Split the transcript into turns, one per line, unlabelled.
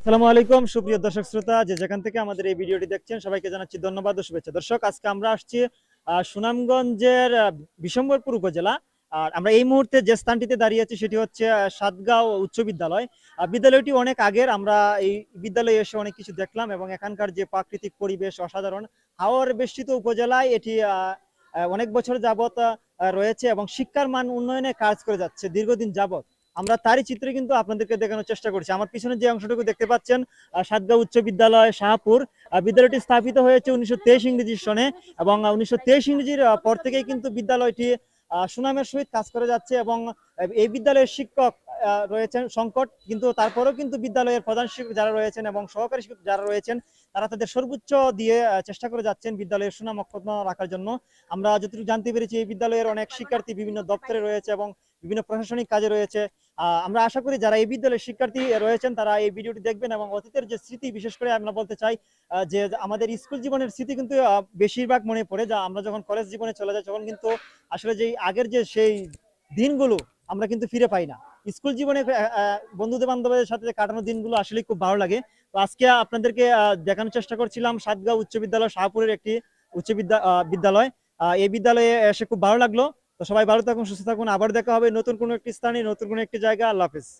আসসালামু আলাইকুম, সুপ্রিয় দর্শক শ্রোতা, যে যেখান থেকে আমাদের এই ভিডিওটি দেখছেন, সবাইকে জানাচ্ছি ধন্যবাদ ও শুভেচ্ছা। দর্শক, আজকে আমরা আসছি সুনামগঞ্জের বিশম্বরপুর উপজেলা। আর আমরা এই মুহূর্তে যে স্থানটিতে দাঁড়িয়ে আছি, সেটি হচ্ছে সাতগাঁও উচ্চ বিদ্যালয়। বিদ্যালয়টি অনেক আগের, আমরা এই বিদ্যালয়ে এসে অনেক কিছু দেখলাম এবং এখানকার যে প্রাকৃতিক পরিবেশ, অসাধারণ, হাওর বেষ্টিত উপজেলায় এটি অনেক বছর যাবত রয়েছে এবং শিক্ষার মান উন্নয়নে কাজ করে যাচ্ছে, দীর্ঘদিন যাবত আমরা তারই চিত্র কিন্তু আপনাদেরকে দেখানোর চেষ্টা করছি। আমার পিছনে যে অংশটুকু দেখতে পাচ্ছেন সাতগাঁও উচ্চ বিদ্যালয়, শাহপুর বিদ্যালয়টি স্থাপিত হয়েছে উনিশশো তেইশ ইংরেজি সনে এবং উনিশশো তেইশ ইংরেজির পর থেকেই কিন্তু বিদ্যালয়টি সুনামের সহিত কাজ করে যাচ্ছে এবং এই বিদ্যালয়ের শিক্ষক রয়েছেন সংকট, কিন্তু তারপরেও কিন্তু বিদ্যালয়ের প্রধান শিক্ষক যারা রয়েছেন এবং সহকারী শিক্ষক যারা রয়েছেন, তারা তাদের সর্বোচ্চ দিয়ে চেষ্টা করে যাচ্ছেন বিদ্যালয়ের সুনাম অক্ষুণ্ণ রাখার জন্য। আমরা যতটুকু জানতে পেরেছি, এই বিদ্যালয়ের অনেক শিক্ষার্থী বিভিন্ন দপ্তরে রয়েছে এবং বিভিন্ন প্রশাসনিক কাজে রয়েছে। আমরা আশা করি যারা এই বিদ্যালয়ের শিক্ষার্থী রয়েছেন, তারা এই ভিডিওটি দেখবেন এবং অতীতের যে স্মৃতি, বিশেষ করে আমরা বলতে চাই যে আমাদের স্কুল জীবনের স্মৃতি কিন্তু বেশিরভাগ মনে পড়ে। যা আমরা যখন কলেজ জীবনে চলে যাই, তখন কিন্তু আসলে যে আগের যে সেই দিনগুলো আমরা কিন্তু ফিরে পাই না। স্কুল জীবনে বন্ধুদের বান্ধবদের সাথে কাটানো দিনগুলো আসলে খুব ভালো লাগে। তো আজকে আপনাদেরকে দেখানোর চেষ্টা করছিলাম সাতগাঁও উচ্চ বিদ্যালয়, শাহপুরের একটি উচ্চ বিদ্যালয়। এই বিদ্যালয়ে এসে খুব ভালো লাগল। তো সবাই ভালো থাকুন, সুস্থ থাকুন। আবার দেখা হবে নতুন কোনো একটি স্থানে, নতুন কোনো একটি জায়গা আল্লাহ হাফিজ।